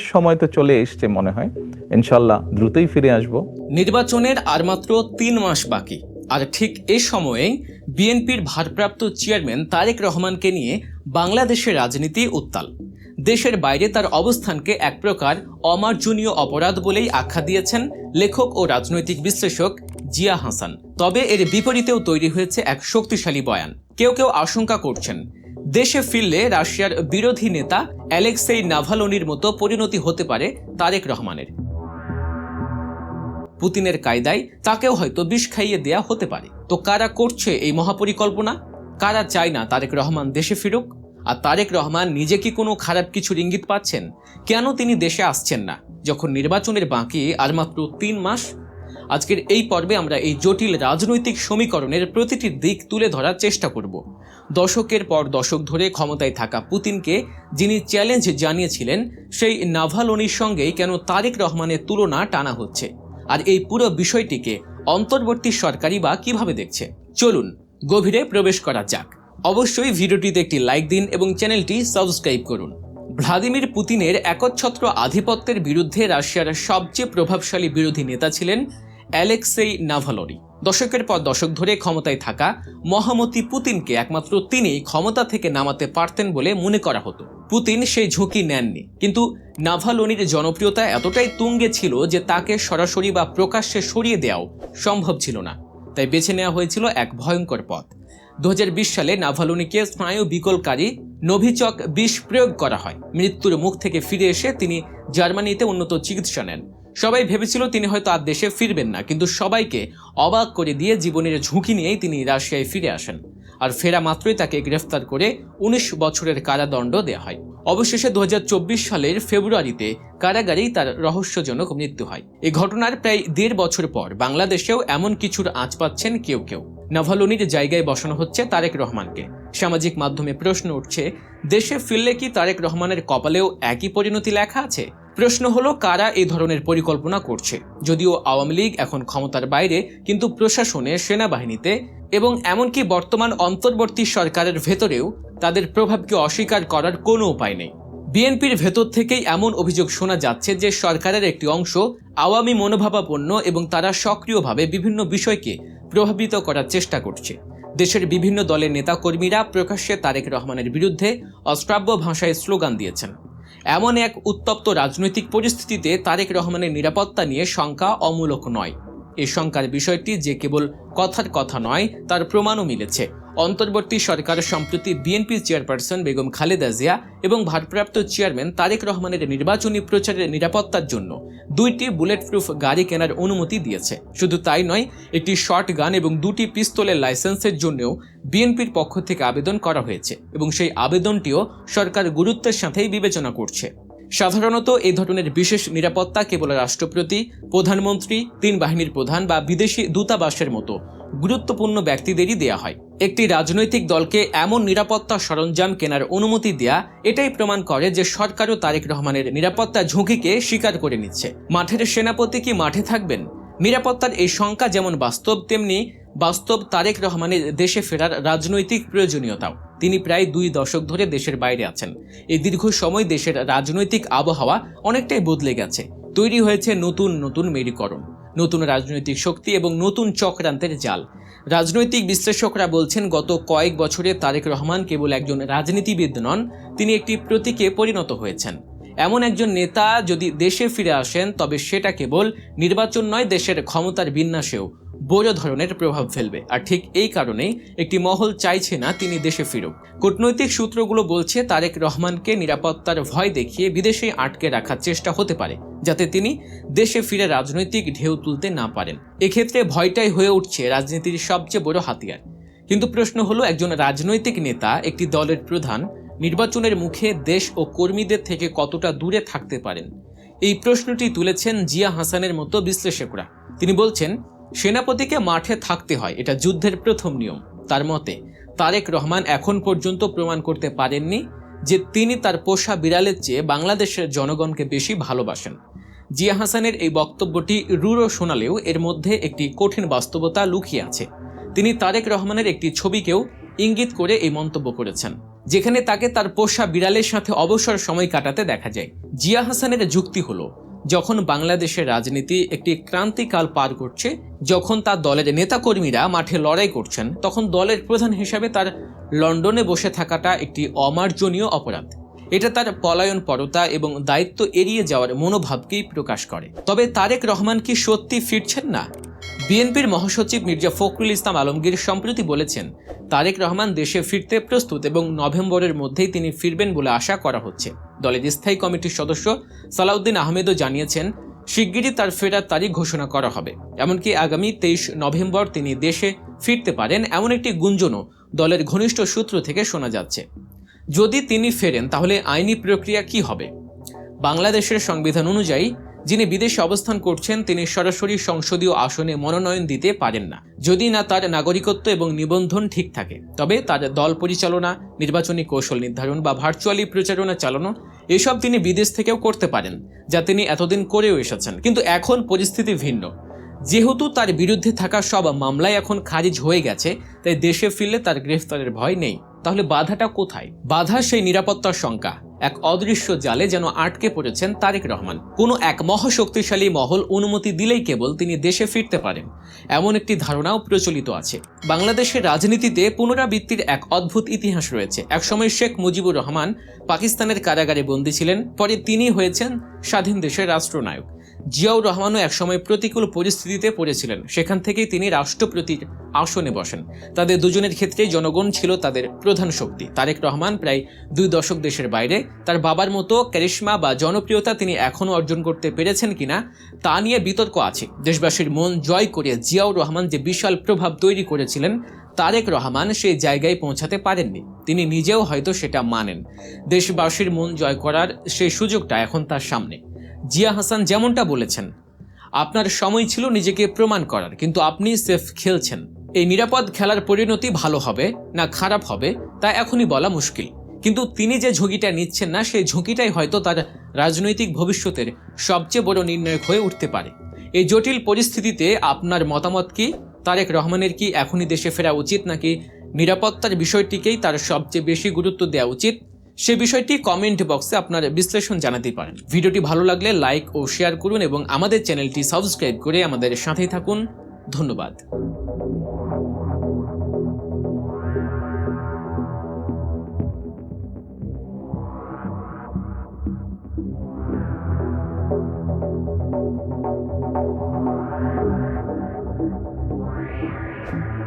সময় তো চলে এসছে মনে হয়। ইনশাল্লাহ দ্রুতই ফিরে আসব। নির্বাচনের আর মাত্র তিন মাস বাকি। আর ঠিক এ সময়ে বিএনপির ভারপ্রাপ্ত চেয়ারম্যান তারেক রহমানকে নিয়ে বাংলাদেশের রাজনীতি উত্তাল। দেশের বাইরে তার অবস্থানকে এক প্রকার অমার্জনীয় অপরাধ বলেই আখ্যা দিয়েছেন লেখক ও রাজনৈতিক বিশ্লেষক জিয়া হাসান। তবে এর বিপরীতেও তৈরি হয়েছে এক শক্তিশালী বয়ান। কেউ কেউ আশঙ্কা করছেন দেশে ফিরলে রাশিয়ার বিরোধী নেতা অ্যালেক্সেই নাভালোনির মতো পরিণতি হতে পারে তারেক রহমানের। পুতিনের কায়দায় তাকেও হয়তো বিষ খাইয়ে দেয়া হতে পারে। তো কারা করছে এই মহাপরিকল্পনা? কারা চায় না তারেক রহমান দেশে ফিরুক? আর তারেক রহমান নিজে কি কোনো খারাপ কিছুর ইঙ্গিত পাচ্ছেন? কেন তিনি দেশে আসছেন না, যখন নির্বাচনের বাকি আর মাত্র তিন মাস আজকের এই পর্বে আমরা এই জটিল রাজনৈতিক সমীকরণের প্রতিটি দিক তুলে ধরার চেষ্টা করব। দশকের পর দশক ধরে ক্ষমতায় থাকা পুতিনকে যিনি চ্যালেঞ্জ জানিয়েছিলেন, সেই নাভালোনির সঙ্গেই কেন তারেক রহমানের তুলনা টানা হচ্ছে। আর এই পুরো বিষয়টিকে অন্তর্বর্তী সরকারি বা কীভাবে দেখছে? চলুন, গভীরে প্রবেশ করা যাক। অবশ্যই ভিডিওটিতে একটি লাইক দিন এবং চ্যানেলটি সাবস্ক্রাইব করুন। ভ্লাদিমির পুতিনের একচ্ছত্র আধিপত্যের বিরুদ্ধে রাশিয়ার সবচেয়ে প্রভাবশালী বিরোধী নেতা ছিলেন অ্যালেক্সেই নাভালোনি দশকের পর দশক ধরে ক্ষমতায় থাকা মহামতি পুতিনকে একমাত্র তিনি ক্ষমতা থেকে নামাতে পারতেন বলে মনে করা হতো। পুতিন সেই ঝুঁকি নেননি, কিন্তু নাভালোনির জনপ্রিয়তা এতটাই তুঙ্গে ছিল যে তাকে সরাসরি বা প্রকাশ্যে সরিয়ে দেওয়াও সম্ভব ছিল না। তাই বেছে নেওয়া হয়েছিল এক ভয়ঙ্কর পথ। দু হাজার বিশ সালে নাভালুনিকে স্নায়ু বিকলকারী নভিচক বিষ প্রয়োগ করা হয়। মৃত্যুর মুখ থেকে ফিরে এসে তিনি জার্মানিতে উন্নত চিকিৎসা নেন। সবাই ভেবেছিল তিনি হয়তো আর দেশে ফিরবেন না, কিন্তু সবাইকে অবাক করে দিয়ে জীবনের ঝুঁকি নিয়েই তিনি রাশিয়ায় ফিরে আসেন। আর ফেরা মাত্রই তাকে গ্রেফতার করে উনিশ বছরের কারাদণ্ড দেওয়া হয়। অবশেষে দু হাজার চব্বিশ সালের ফেব্রুয়ারিতে কারাগারেই তার রহস্যজনক মৃত্যু হয়। এই ঘটনার প্রায় দেড় বছর পর বাংলাদেশেও এমন কিছুর আঁচ পাচ্ছেন কেউ কেউ। নাভালোনির জায়গায় বসানো হচ্ছে তারেক রহমানকে। সামাজিক মাধ্যমে প্রশ্ন উঠছে, দেশে ফিরলে কি তারেক রহমানের কপালেও একই পরিণতি লেখা আছে? প্রশ্ন হলো, কারা এই ধরনের পরিকল্পনা করছে? যদিও আওয়ামী লীগ এখন ক্ষমতার বাইরে, কিন্তু প্রশাসনে, সেনাবাহিনীতে এবং এমনকি বর্তমান অন্তর্বর্তী সরকারের ভেতরেও তাদের প্রভাবকে অস্বীকার করার কোনো উপায় নেই। বিএনপির ভেতর থেকেই এমন অভিযোগ শোনা যাচ্ছে যে সরকারের একটি অংশ আওয়ামী মনোভাবাপন্ন এবং তারা সক্রিয়ভাবে বিভিন্ন বিষয়কে প্রভাবিত করার চেষ্টা করছে। দেশের বিভিন্ন দলের নেতাকর্মীরা প্রকাশ্যে তারেক রহমানের বিরুদ্ধে অশ্রাব্য ভাষায় স্লোগান দিয়েছেন। এমন এক উত্তপ্ত রাজনৈতিক পরিস্থিতিতে তারেক রহমানের নিরাপত্তা নিয়ে শঙ্কা অমূলক নয়। এ শঙ্কার বিষয়টি যে কেবল কথার কথা নয়, তার প্রমাণও মিলেছে। অন্তর্বর্তী সরকার সম্প্রতি বিএনপি চেয়ারপারসন বেগম খালেদা জিয়া এবং ভারপ্রাপ্ত চেয়ারম্যান তারেক রহমানের নির্বাচনী প্রচারের নিরাপত্তার জন্য দুইটি বুলেট প্রুফ গাড়ি কেনার অনুমতি দিয়েছে। শুধু তাই নয়, একটি শর্ট গান এবং দুটি পিস্তলের লাইসেন্সের জন্যও বিএনপির পক্ষ থেকে আবেদন করা হয়েছে এবং সেই আবেদনটিও সরকার গুরুত্বের সাথেই বিবেচনা করছে। সাধারণত এই ধরনের বিশেষ নিরাপত্তা কেবল রাষ্ট্রপতি প্রধানমন্ত্রী, তিন বাহিনীর প্রধান বা বিদেশি দূতাবাসের মতো গুরুত্বপূর্ণ ব্যক্তিদেরই দেয়া হয়। একটি রাজনৈতিক দলকে এমন নিরাপত্তা সরঞ্জাম কেনার অনুমতি দেয়া, এটাই প্রমাণ করে যে সরকারও তারেক রহমানের নিরাপত্তা ঝুঁকিকে স্বীকার করে নিচ্ছে। মাঠের সেনাপতি কি মাঠে থাকবেন? নিরাপত্তার এই শঙ্কা যেমন বাস্তব, তেমনি বাস্তব তারেক রহমানের দেশে ফেরার রাজনৈতিক প্রয়োজনীয়তাও। তিনি প্রায় দুই দশক ধরে দেশের বাইরে আছেন। এই দীর্ঘ সময় দেশের রাজনৈতিক আবহাওয়া অনেকটাই বদলে গেছে। তৈরি হয়েছে নতুন নতুন মেরুকরণ, নতুন রাজনৈতিক শক্তি এবং নতুন চক্রান্তের জাল। রাজনৈতিক বিশ্লেষকরা বলছেন, গত কয়েক বছরে তারেক রহমান কেবল একজন রাজনীতিবিদ নন, তিনি একটি প্রতীকে পরিণত হয়েছেন। এমন একজন নেতা যদি দেশে ফিরে আসেন, তবে সেটা কেবল নির্বাচন নয়, দেশের ক্ষমতার বিন্যাসেও। বড় ধরনের প্রভাব ফেলবে। আর ঠিক এই কারণেই একটি মহল চাইছে না তিনি দেশে ফিরুক। কূটনৈতিক সূত্রগুলো বলছে, তারেক রহমানকে নিরাপত্তার ভয় দেখিয়ে বিদেশে আটকে রাখার চেষ্টা হতে পারে, যাতে তিনি দেশে ফিরে রাজনৈতিক ঢেউ তুলতে না পারেন। এক্ষেত্রে ভয়টাই হয়ে উঠছে রাজনীতির সবচেয়ে বড় হাতিয়ার। কিন্তু প্রশ্ন হলো, একজন রাজনৈতিক নেতা, একটি দলের প্রধান, নির্বাচনের মুখে দেশ ও কর্মীদের থেকে কতটা দূরে থাকতে পারেন? এই প্রশ্নটি তুলেছেন জিয়া হাসানের মতো বিশ্লেষকরা। তিনি বলছেন সেনাপতিকে মাঠে থাকতে হয়, এটা যুদ্ধের প্রথম নিয়ম। তার মতে, তারেক রহমান এখন পর্যন্ত প্রমাণ করতে পারেননি যে তিনি তার পোষা বিড়ালের চেয়ে বাংলাদেশের জনগণকে বেশি ভালোবাসেন। জিয়া হাসানের এই বক্তব্যটি রুড়ো শোনালেও এর মধ্যে একটি কঠিন বাস্তবতা লুকিয়ে আছে। তিনি তারেক রহমানের একটি ছবিকেও ইঙ্গিত করে এই মন্তব্য করেছেন, যেখানে তাকে তার পোষা বিড়ালের সাথে অবসর সময় কাটাতে দেখা যায়। জিয়া হাসানের যুক্তি হলো যখন বাংলাদেশের রাজনীতি একটি ক্রান্তিকাল পার করছে, যখন তার দলের নেতাকর্মীরা মাঠে লড়াই করছেন, তখন দলের প্রধান হিসাবে তার লন্ডনে বসে থাকাটা একটি অমার্জনীয় অপরাধ। এটা তার পলায়ন পরতা এবং দায়িত্ব এড়িয়ে যাওয়ার মনোভাবকেই প্রকাশ করে। তবে তারেক রহমান কি সত্যি ফিরছেন না? বিএনপির মহাসচিব মির্জা ফখরুল ইসলাম আলমগীর সম্প্রতি বলেছেন, তারেক রহমান দেশে ফিরতে প্রস্তুত এবং নভেম্বরের মধ্যেই তিনি ফিরবেন বলে আশা করা হচ্ছে। দলের স্থায়ী কমিটির সদস্য সালাউদ্দিন আহমেদও জানিয়েছেন, শিগগিরই তার ফেরার তারিখ ঘোষণা করা হবে। এমনকি আগামী তেইশ নভেম্বর তিনি দেশে ফিরতে পারেন এমন একটি গুঞ্জনও দলের ঘনিষ্ঠ সূত্র থেকে শোনা যাচ্ছে। যদি তিনি ফেরেন, তাহলে আইনি প্রক্রিয়া কি হবে? বাংলাদেশের সংবিধান অনুযায়ী যিনি বিদেশে অবস্থান করছেন, তিনি সরাসরি সংসদীয় আসনে মনোনয়ন দিতে পারেন না। যদি না তার নাগরিকত্ব এবং নিবন্ধন ঠিক থাকে, তবে তার দল পরিচালনা, নির্বাচনী কৌশল নির্ধারণ বা ভার্চুয়ালি প্রচারণা চালানো, এসব তিনি বিদেশ থেকেও করতে পারেন, যা তিনি এতদিন করেও এসেছেন। কিন্তু এখন পরিস্থিতি ভিন্ন। যেহেতু তার বিরুদ্ধে থাকা সব মামলায় এখন খারিজ হয়ে গেছে, তাই দেশে ফিরলে তার গ্রেফতারের ভয় নেই। তাহলে বাধাটা কোথায়? বাধা সেই নিরাপত্তার শঙ্কা এক অদৃশ্য জালে যেন আটকে পড়েছেন তারেক রহমান। কোনো এক মহাশক্তিশালী মহল অনুমতি দিলেই কেবল তিনি দেশে ফিরতে পারেন। এমন একটি ধারণাও প্রচলিত আছে। বাংলাদেশের রাজনীতিতে পুনরাবৃত্তির এক অদ্ভুত ইতিহাস রয়েছে। একসময় শেখ মুজিবুর রহমান পাকিস্তানের কারাগারে বন্দী ছিলেন, পরে তিনি হয়েছেন স্বাধীন দেশের রাষ্ট্রনায়ক। জিয়াউর রহমানও একসময় প্রতিকূল পরিস্থিতিতে পড়েছিলেন। সেখান থেকেই তিনি রাষ্ট্রপতির আসনে বসেন। তাদের দুজনের ক্ষেত্রেই জনগণ ছিল তাদের প্রধান শক্তি। তারেক রহমান প্রায় দুই দশক দেশের বাইরে তার বাবার মতো ক্যারিশমা বা জনপ্রিয়তা তিনি এখনও অর্জন করতে পেরেছেন কিনা তা নিয়ে বিতর্ক আছে। দেশবাসীর মন জয় করে জিয়াউর রহমান যে বিশাল প্রভাব তৈরি করেছিলেন, তারেক রহমান সেই জায়গায় পৌঁছাতে পারেননি। তিনি নিজেও হয়তো সেটা মানেন। দেশবাসীর মন জয় করার সেই সুযোগটা এখন তার সামনে। জিয়া হাসান যেমনটা বলেছেন, আপনার সময় ছিল নিজেকে প্রমাণ করার, কিন্তু আপনি সেফ খেলছেন। এই নিরাপদ খেলার পরিণতি ভালো হবে না খারাপ হবে, তা এখনই বলা মুশকিল। কিন্তু তিনি যে ঝুঁকিটা নিচ্ছেন না, সেই ঝুঁকিটাই হয়তো তার রাজনৈতিক ভবিষ্যতের সবচেয়ে বড় নির্ণায়ক হয়ে উঠতে পারে। এই জটিল পরিস্থিতিতে আপনার মতামত কি? তারেক রহমানের কি এখনই দেশে ফেরা উচিত, নাকি নিরাপত্তার বিষয়টিকেই তার সবচেয়ে বেশি গুরুত্ব দেওয়া উচিত? সে বিষয়টি কমেন্ট বক্সে আপনার বিশ্লেষণ জানাতে পারেন। ভিডিওটি ভালো লাগলে লাইক ও শেয়ার করুন এবং আমাদের চ্যানেলটি সাবস্ক্রাইব করে আমাদের সাথেই থাকুন। ধন্যবাদ। Thank you.